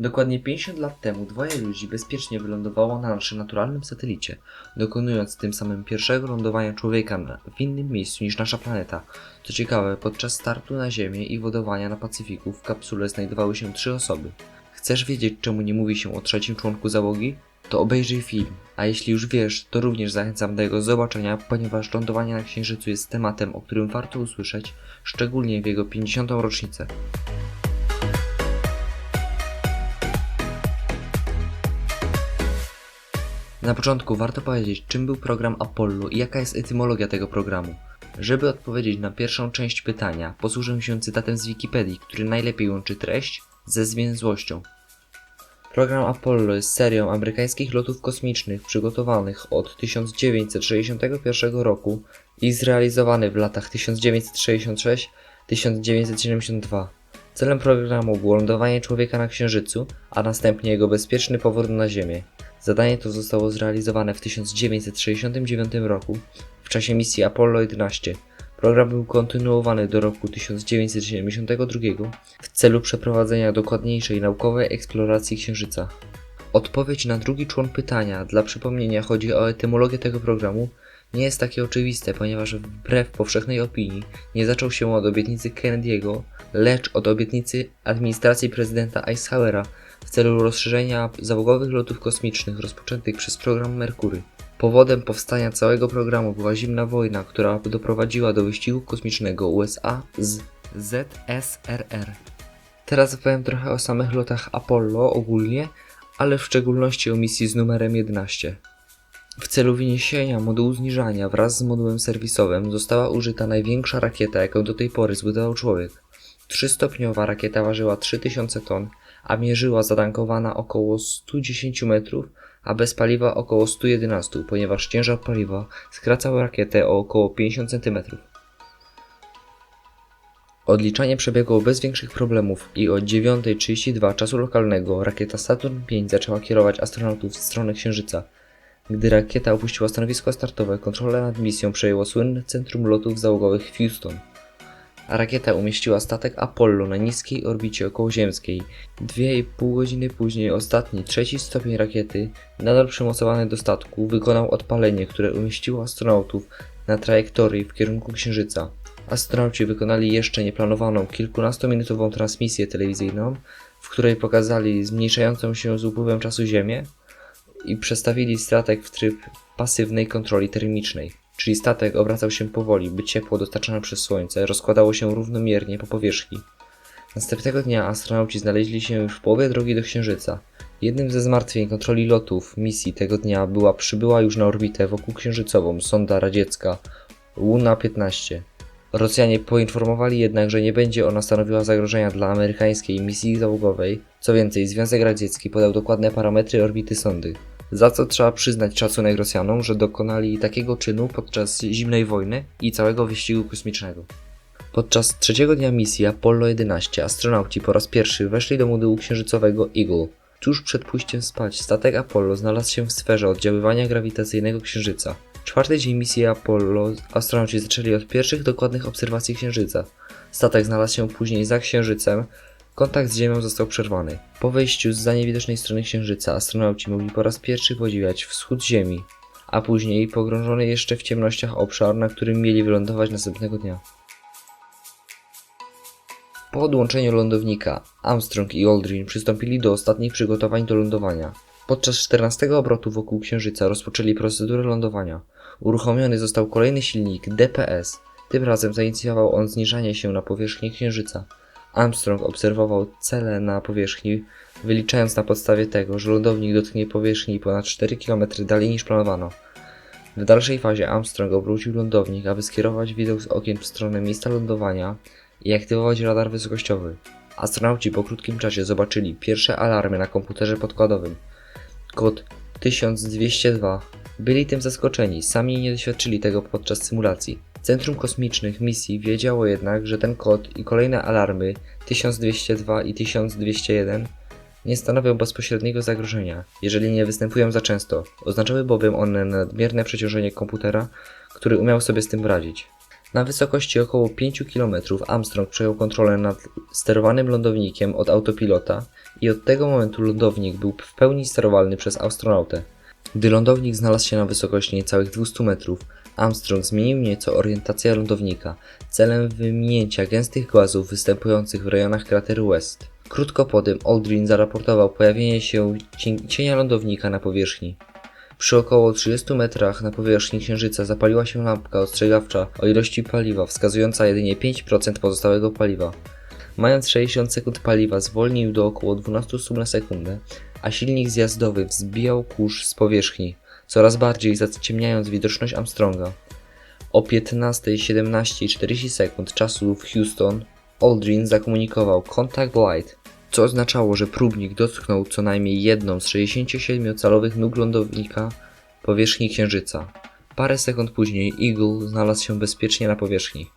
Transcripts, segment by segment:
Dokładnie 50 lat temu dwoje ludzi bezpiecznie wylądowało na naszym naturalnym satelicie, dokonując tym samym pierwszego lądowania człowieka w innym miejscu niż nasza planeta. Co ciekawe, podczas startu na Ziemię i wodowania na Pacyfiku w kapsule znajdowały się trzy osoby. Chcesz wiedzieć, czemu nie mówi się o trzecim członku załogi? To obejrzyj film, a jeśli już wiesz, to również zachęcam do jego zobaczenia, ponieważ lądowanie na Księżycu jest tematem, o którym warto usłyszeć, szczególnie w jego 50. rocznicę. Na początku warto powiedzieć, czym był program Apollo i jaka jest etymologia tego programu. Żeby odpowiedzieć na pierwszą część pytania, posłużę się cytatem z Wikipedii, który najlepiej łączy treść ze zwięzłością. Program Apollo jest serią amerykańskich lotów kosmicznych przygotowanych od 1961 roku i zrealizowany w latach 1966-1972. Celem programu było lądowanie człowieka na Księżycu, a następnie jego bezpieczny powrót na Ziemię. Zadanie to zostało zrealizowane w 1969 roku w czasie misji Apollo 11. Program był kontynuowany do roku 1972 w celu przeprowadzenia dokładniejszej naukowej eksploracji Księżyca. Odpowiedź na drugi człon pytania, dla przypomnienia chodzi o etymologię tego programu, nie jest takie oczywiste, ponieważ wbrew powszechnej opinii nie zaczął się od obietnicy Kennedy'ego, lecz od obietnicy administracji prezydenta Eisenhowera w celu rozszerzenia załogowych lotów kosmicznych rozpoczętych przez program Merkury. Powodem powstania całego programu była zimna wojna, która doprowadziła do wyścigu kosmicznego USA z ZSRR. Teraz powiem trochę o samych lotach Apollo ogólnie, ale w szczególności o misji z numerem 11. W celu wyniesienia modułu zniżania wraz z modułem serwisowym została użyta największa rakieta, jaką do tej pory zbudował człowiek. Trzystopniowa rakieta ważyła 3000 ton, a mierzyła zatankowana około 110 metrów, a bez paliwa około 111, ponieważ ciężar paliwa skracał rakietę o około 50 cm. Odliczanie przebiegło bez większych problemów i o 9.32 czasu lokalnego rakieta Saturn V zaczęła kierować astronautów w stronę Księżyca. Gdy rakieta opuściła stanowisko startowe, kontrolę nad misją przejęło słynne Centrum Lotów Załogowych Houston. Rakieta umieściła statek Apollo na niskiej orbicie okołoziemskiej. Dwie i pół godziny później ostatni, trzeci stopień rakiety, nadal przymocowany do statku, wykonał odpalenie, które umieściło astronautów na trajektorii w kierunku Księżyca. Astronauci wykonali jeszcze nieplanowaną kilkunastominutową transmisję telewizyjną, w której pokazali zmniejszającą się z upływem czasu Ziemię i przestawili statek w tryb pasywnej kontroli termicznej, czyli statek obracał się powoli, by ciepło dostarczane przez Słońce rozkładało się równomiernie po powierzchni. Następnego dnia astronauci znaleźli się już w połowie drogi do Księżyca. Jednym ze zmartwień kontroli lotów misji tego dnia była przybyła już na orbitę wokół księżycową sonda radziecka Luna 15. Rosjanie poinformowali jednak, że nie będzie ona stanowiła zagrożenia dla amerykańskiej misji załogowej. Co więcej, Związek Radziecki podał dokładne parametry orbity sondy. Za co trzeba przyznać szacunek Rosjanom, że dokonali takiego czynu podczas zimnej wojny i całego wyścigu kosmicznego. Podczas trzeciego dnia misji Apollo 11 astronauci po raz pierwszy weszli do modułu księżycowego Eagle. Tuż przed pójściem spać statek Apollo znalazł się w sferze oddziaływania grawitacyjnego Księżyca. Czwarty dzień misji Apollo astronauci zaczęli od pierwszych dokładnych obserwacji Księżyca. Statek znalazł się później za Księżycem, kontakt z Ziemią został przerwany. Po wejściu z za niewidocznej strony Księżyca astronauci mogli po raz pierwszy podziwiać wschód Ziemi, a później pogrążony jeszcze w ciemnościach obszar, na którym mieli wylądować następnego dnia. Po odłączeniu lądownika Armstrong i Aldrin przystąpili do ostatnich przygotowań do lądowania. Podczas 14 obrotu wokół Księżyca rozpoczęli procedurę lądowania. Uruchomiony został kolejny silnik DPS. Tym razem zainicjował on zniżanie się na powierzchnię Księżyca. Armstrong obserwował cele na powierzchni, wyliczając na podstawie tego, że lądownik dotknie powierzchni ponad 4 km dalej niż planowano. W dalszej fazie Armstrong obrócił lądownik, aby skierować widok z okien w stronę miejsca lądowania i aktywować radar wysokościowy. Astronauci po krótkim czasie zobaczyli pierwsze alarmy na komputerze podkładowym. Kod 1202. Byli tym zaskoczeni, sami nie doświadczyli tego podczas symulacji. Centrum Kosmicznych misji wiedziało jednak, że ten kod i kolejne alarmy 1202 i 1201 nie stanowią bezpośredniego zagrożenia, jeżeli nie występują za często. Oznaczały bowiem one nadmierne przeciążenie komputera, który umiał sobie z tym radzić. Na wysokości około 5 km Armstrong przejął kontrolę nad sterowanym lądownikiem od autopilota i od tego momentu lądownik był w pełni sterowalny przez astronautę. Gdy lądownik znalazł się na wysokości niecałych 200 metrów, Armstrong zmienił nieco orientację lądownika celem wyminięcia gęstych głazów występujących w rejonach krateru West. Krótko po tym Aldrin zaraportował pojawienie się cienia lądownika na powierzchni. Przy około 30 metrach na powierzchni Księżyca zapaliła się lampka ostrzegawcza o ilości paliwa, wskazująca jedynie 5% pozostałego paliwa. Mając 60 sekund paliwa, zwolnił do około 12 stóp na sekundę, a silnik zjazdowy wzbijał kurz z powierzchni, coraz bardziej zaciemniając widoczność Armstronga. O 15:17:40 sekund czasu w Houston Aldrin zakomunikował Contact Light, co oznaczało, że próbnik dotknął co najmniej jedną z 67-calowych nóg lądownika powierzchni Księżyca. Parę sekund później Eagle znalazł się bezpiecznie na powierzchni.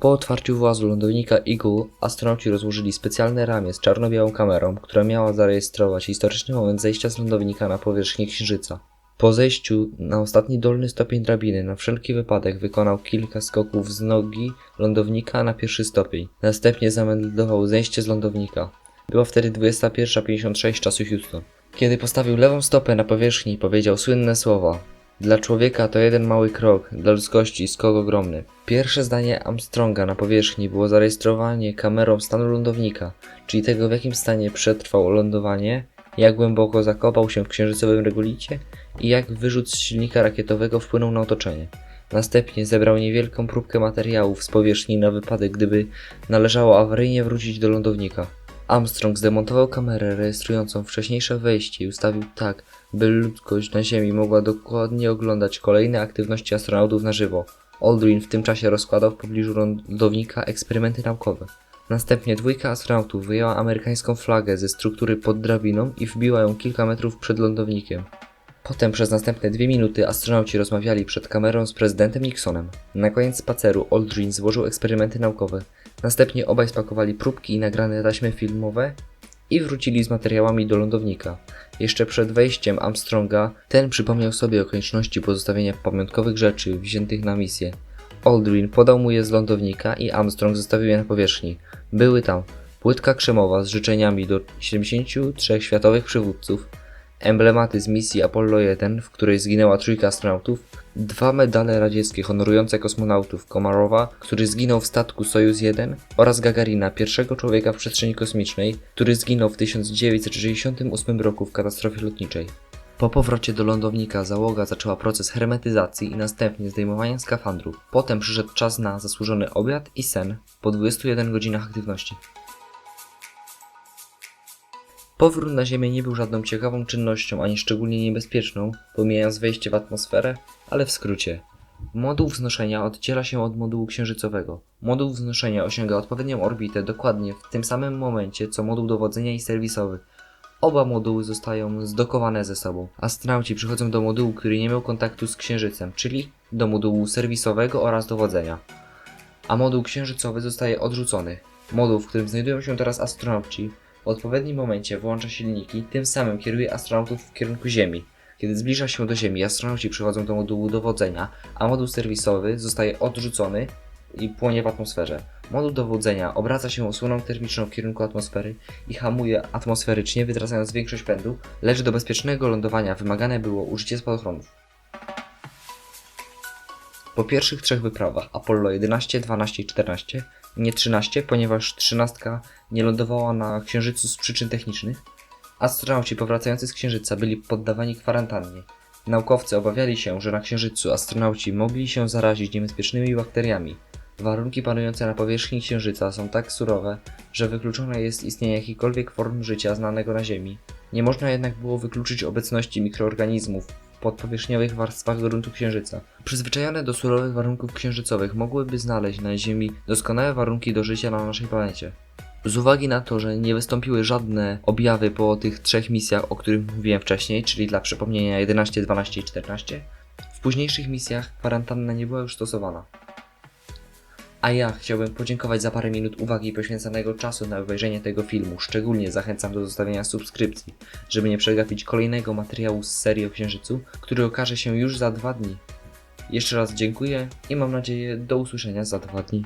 Po otwarciu włazu lądownika Eagle astronauci rozłożyli specjalne ramię z czarno-białą kamerą, która miała zarejestrować historyczny moment zejścia z lądownika na powierzchnię Księżyca. Po zejściu na ostatni dolny stopień drabiny na wszelki wypadek wykonał kilka skoków z nogi lądownika na pierwszy stopień. Następnie zameldował zejście z lądownika. Była wtedy 21.56 czasu Houston. Kiedy postawił lewą stopę na powierzchni, powiedział słynne słowa. Dla człowieka to jeden mały krok, dla ludzkości skok ogromny. Pierwsze zdanie Armstronga na powierzchni było zarejestrowanie kamerą stanu lądownika, czyli tego w jakim stanie przetrwał lądowanie, jak głęboko zakopał się w księżycowym regolicie i jak wyrzut z silnika rakietowego wpłynął na otoczenie. Następnie zebrał niewielką próbkę materiałów z powierzchni na wypadek, gdyby należało awaryjnie wrócić do lądownika. Armstrong zdemontował kamerę rejestrującą wcześniejsze wejście i ustawił tak, by ludzkość na Ziemi mogła dokładnie oglądać kolejne aktywności astronautów na żywo. Aldrin w tym czasie rozkładał w pobliżu lądownika eksperymenty naukowe. Następnie dwójka astronautów wyjęła amerykańską flagę ze struktury pod drabiną i wbiła ją kilka metrów przed lądownikiem. Potem przez następne dwie minuty astronauci rozmawiali przed kamerą z prezydentem Nixonem. Na koniec spaceru Aldrin złożył eksperymenty naukowe. Następnie obaj spakowali próbki i nagrane taśmy filmowe i wrócili z materiałami do lądownika. Jeszcze przed wejściem Armstronga ten przypomniał sobie o konieczności pozostawienia pamiątkowych rzeczy wziętych na misję. Aldrin podał mu je z lądownika i Armstrong zostawił je na powierzchni. Były tam płytka krzemowa z życzeniami do 73 światowych przywódców, emblematy z misji Apollo 1, w której zginęła trójka astronautów, dwa medale radzieckie honorujące kosmonautów Komarowa, który zginął w statku Sojuz 1 oraz Gagarina, pierwszego człowieka w przestrzeni kosmicznej, który zginął w 1968 roku w katastrofie lotniczej. Po powrocie do lądownika załoga zaczęła proces hermetyzacji i następnie zdejmowania skafandrów. Potem przyszedł czas na zasłużony obiad i sen po 21 godzinach aktywności. Powrót na Ziemię nie był żadną ciekawą czynnością ani szczególnie niebezpieczną, pomijając wejście w atmosferę, ale w skrócie. Moduł wznoszenia oddziela się od modułu księżycowego. Moduł wznoszenia osiąga odpowiednią orbitę dokładnie w tym samym momencie co moduł dowodzenia i serwisowy. Oba moduły zostają zdokowane ze sobą. Astronauci przychodzą do modułu, który nie miał kontaktu z księżycem, czyli do modułu serwisowego oraz dowodzenia. A moduł księżycowy zostaje odrzucony. Moduł, w którym znajdują się teraz astronauci, w odpowiednim momencie włącza silniki, tym samym kieruje astronautów w kierunku Ziemi. Kiedy zbliża się do Ziemi, astronauci przychodzą do modułu dowodzenia, a moduł serwisowy zostaje odrzucony i płonie w atmosferze. Moduł dowodzenia obraca się osłoną termiczną w kierunku atmosfery i hamuje atmosferycznie, wytracając większość pędu, lecz do bezpiecznego lądowania wymagane było użycie spadochronów. Po pierwszych trzech wyprawach Apollo 11, 12 i 14, nie 13, ponieważ 13 nie lądowała na Księżycu z przyczyn technicznych, astronauci powracający z Księżyca byli poddawani kwarantannie. Naukowcy obawiali się, że na Księżycu astronauci mogli się zarazić niebezpiecznymi bakteriami. Warunki panujące na powierzchni Księżyca są tak surowe, że wykluczone jest istnienie jakichkolwiek form życia znanego na Ziemi. Nie można jednak było wykluczyć obecności mikroorganizmów w podpowierzchniowych warstwach gruntu Księżyca. Przyzwyczajone do surowych warunków księżycowych mogłyby znaleźć na Ziemi doskonałe warunki do życia na naszej planecie. Z uwagi na to, że nie wystąpiły żadne objawy po tych trzech misjach, o których mówiłem wcześniej, czyli dla przypomnienia 11, 12 i 14, w późniejszych misjach kwarantanna nie była już stosowana. A ja chciałbym podziękować za parę minut uwagi poświęconego czasu na obejrzenie tego filmu. Szczególnie zachęcam do zostawienia subskrypcji, żeby nie przegapić kolejnego materiału z serii o Księżycu, który okaże się już za dwa dni. Jeszcze raz dziękuję i mam nadzieję do usłyszenia za dwa dni.